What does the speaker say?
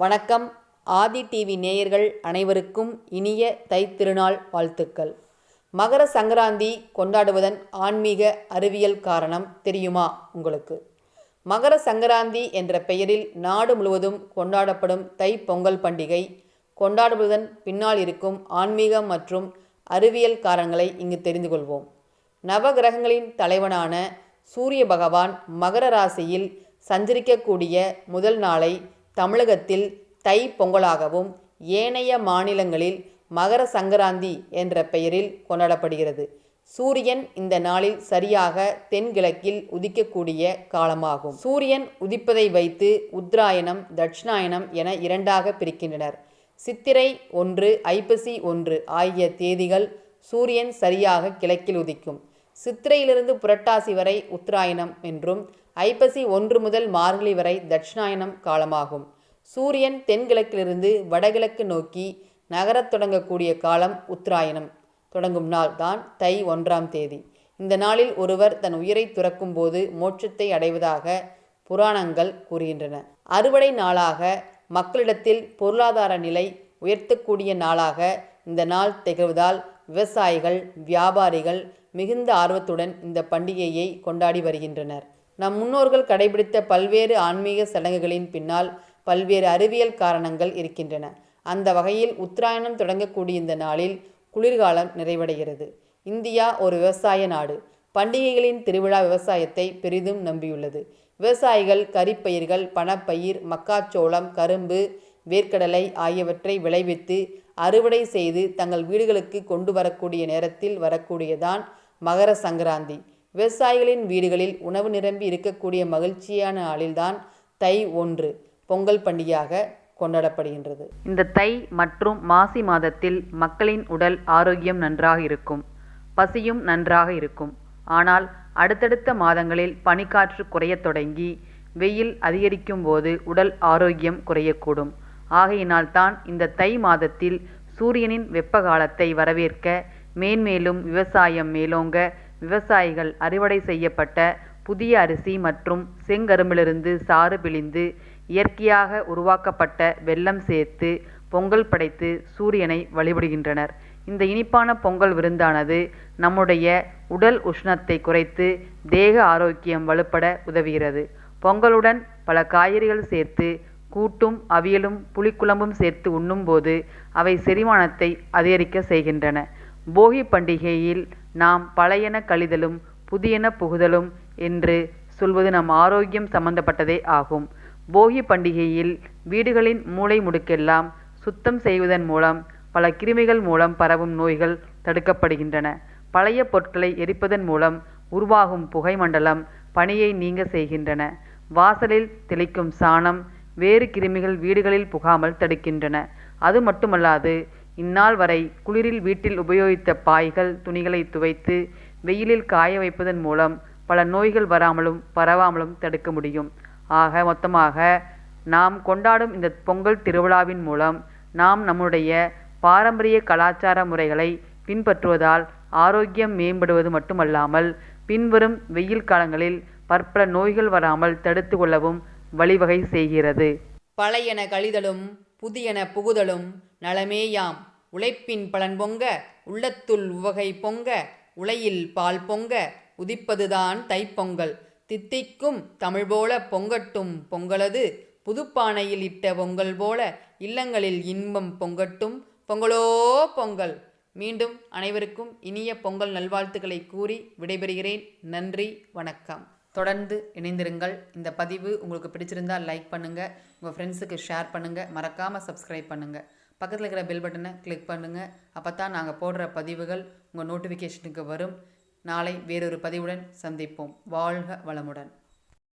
வணக்கம். ஆதி டிவி நேயர்கள் அனைவருக்கும் இனிய தைத்திருநாள் வாழ்த்துக்கள். மகர சங்கராந்தி கொண்டாடுவதன் ஆன்மீக அறிவியல் காரணம் தெரியுமா உங்களுக்கு? மகர சங்கராந்தி என்ற பெயரில் நாடு முழுவதும் கொண்டாடப்படும் தை பொங்கல் பண்டிகை கொண்டாடுவதன் பின்னால் இருக்கும் ஆன்மீகம் மற்றும் அறிவியல் காரணங்களை இங்கு தெரிந்து கொள்வோம். நவகிரகங்களின் தலைவனான சூரிய பகவான் மகர ராசியில் சஞ்சரிக்கக்கூடிய முதல் நாளை தமிழகத்தில் தை பொங்கலாகவும் ஏனைய மாநிலங்களில் மகர சங்கராந்தி என்ற பெயரில் கொண்டாடப்படுகிறது. சூரியன் இந்த நாளில் சரியாக தென்கிழக்கில் உதிக்கக்கூடிய காலமாகும். சூரியன் உதிப்பதை வைத்து உத்தராயணம் தட்சிணாயனம் என இரண்டாக பிரிக்கின்றனர். சித்திரை ஒன்று ஐப்பசி ஒன்று ஆகிய தேதிகள் சூரியன் சரியாக கிழக்கில் உதிக்கும். சித்திரையிலிருந்து புரட்டாசி வரை உத்தராயணம் என்றும் ஐப்பசி ஒன்று முதல் மார்கழி வரை தட்சிணாயனம் காலமாகும். சூரியன் தென்கிழக்கிலிருந்து வடகிழக்கு நோக்கி நகரத் தொடங்கக்கூடிய காலம் உத்தராயணம். தொடங்கும் நாள் தான் தை ஒன்றாம் தேதி. இந்த நாளில் ஒருவர் தன் உயிரை துறக்கும் போது மோட்சத்தை அடைவதாக புராணங்கள் கூறுகின்றன. அறுவடை நாளாக மக்களிடத்தில் பொருளாதார நிலை உயர்த்தக்கூடிய நாளாக இந்த நாள் திகழ்வதால் விவசாயிகள் வியாபாரிகள் மிகுந்த ஆர்வத்துடன் இந்த பண்டிகையை கொண்டாடி வருகின்றனர். நம் முன்னோர்கள் கடைபிடித்த பல்வேறு ஆன்மீக சடங்குகளின் பின்னால் பல்வேறு அறிவியல் காரணங்கள் இருக்கின்றன. அந்த வகையில் உத்தராயணம் தொடங்கக்கூடிய இந்த நாளில் குளிர்காலம் நிறைவடைகிறது. இந்தியா ஒரு விவசாய நாடு. பண்டிகைகளின் திருவிழா விவசாயத்தை பெரிதும் நம்பியுள்ளது. விவசாயிகள் கரிப்பயிர்கள் பணப்பயிர் மக்காச்சோளம் கரும்பு வேர்க்கடலை ஆகியவற்றை விளைவித்து அறுவடை செய்து தங்கள் வீடுகளுக்கு கொண்டு வரக்கூடிய நேரத்தில் வரக்கூடியதான் மகர சங்கராந்தி. விவசாயிகளின் வீடுகளில் உணவு நிரம்பி இருக்கக்கூடிய மகிழ்ச்சியான நாளில்தான் தை ஒன்று. பொங்கல் பண்டிகையாக கொண்டாடப்படுகின்றது. இந்த தை மற்றும் மாசி மாதத்தில் மக்களின் உடல் ஆரோக்கியம் நன்றாக இருக்கும் பசியும் நன்றாக இருக்கும். ஆனால் அடுத்தடுத்த மாதங்களில் பனிக்காற்று குறையத் தொடங்கி வெயில் அதிகரிக்கும் போது உடல் ஆரோக்கியம் குறையக்கூடும். ஆகையினால் தான் இந்த தை மாதத்தில் சூரியனின் வெப்ப காலத்தை வரவேற்க மேன்மேலும் விவசாயம் மேலோங்க விவசாயிகள் அறுவடை செய்யப்பட்ட புதிய அரிசி மற்றும் செங்கரும்பிலிருந்து சாறு பிழிந்து இயற்கையாக உருவாக்கப்பட்ட வெல்லம் சேர்த்து பொங்கல் படைத்து சூரியனை வழிபடுகின்றனர். இந்த இனிப்பான பொங்கல் விருந்தானது நம்முடைய உடல் உஷ்ணத்தை குறைத்து தேக ஆரோக்கியம் வலுப்பட உதவுகிறது. பொங்கலுடன் பல காய்கறிகள் சேர்த்து கூட்டும் அவியலும் புளிக்குழம்பும் சேர்த்து உண்ணும்போது அவை செரிமானத்தை அதிகரிக்க செய்கின்றன. போகி பண்டிகையில் நாம் பழையன கழிதலும் புதியன புகுதலும் என்று சொல்வது நம் ஆரோக்கியம் சம்பந்தப்பட்டதே ஆகும். போகி பண்டிகையில் வீடுகளின் மூளை முடுக்கெல்லாம் சுத்தம் செய்வதன் மூலம் பல கிருமிகள் மூலம் பரவும் நோய்கள் தடுக்கப்படுகின்றன. பழைய பொருட்களை எரிப்பதன் மூலம் உருவாகும் புகை மண்டலம் பனியை நீங்க செய்கின்றன. வாசலில் தெளிக்கும் சாணம் வேறு கிருமிகள் வீடுகளில் புகாமல் தடுக்கின்றன. அது மட்டுமல்லாது இந்நாள் வரை குளிரில் வீட்டில் உபயோகித்த பாய்கள் துணிகளை துவைத்து வெயிலில் காய வைப்பதன் மூலம் பல நோய்கள் வராமலும் பரவாமலும் தடுக்க முடியும். ஆக மொத்தமாக நாம் கொண்டாடும் இந்த பொங்கல் திருவிழாவின் மூலம் நாம் நம்முடைய பாரம்பரிய கலாச்சார முறைகளை பின்பற்றுவதால் ஆரோக்கியம் மேம்படுவது மட்டுமல்லாமல் பின்வரும் வெயில் காலங்களில் பற்பல நோய்கள் வராமல் தடுத்து கொள்ளவும் வழிவகை செய்கிறது. பழையன கழிதலும் புதியன புகுதலும் நலமேயாம். உழைப்பின் பலன் பொங்க உள்ளத்துள் உவகை பொங்க உலையில் பால் பொங்க உதிப்பதுதான் தைப்பொங்கல். தித்திக்கும் தமிழ் போல பொங்கட்டும் பொங்கலது புதுப்பானையில் இட்ட பொங்கல் போல இல்லங்களில் இன்பம் பொங்கட்டும் பொங்கலோ பொங்கல். மீண்டும் அனைவருக்கும் இனிய பொங்கல் நல்வாழ்த்துக்களை கூறி விடைபெறுகிறேன். நன்றி வணக்கம். தொடர்ந்து இணைந்திருங்கள். இந்த பதிவு உங்களுக்கு பிடிச்சிருந்தால் லைக் பண்ணுங்கள் உங்கள் ஃப்ரெண்ட்ஸுக்கு ஷேர் பண்ணுங்கள் மறக்காமல் சப்ஸ்கிரைப் பண்ணுங்கள் பக்கத்தில் இருக்கிற பெல் பட்டனை கிளிக் பண்ணுங்கள் அப்போ தான் நாங்கள் போடுற பதிவுகள் உங்கள் நோட்டிஃபிகேஷனுக்கு வரும். நாளை வேறொரு பதிவுடன் சந்திப்போம். வாழ்க வளமுடன்.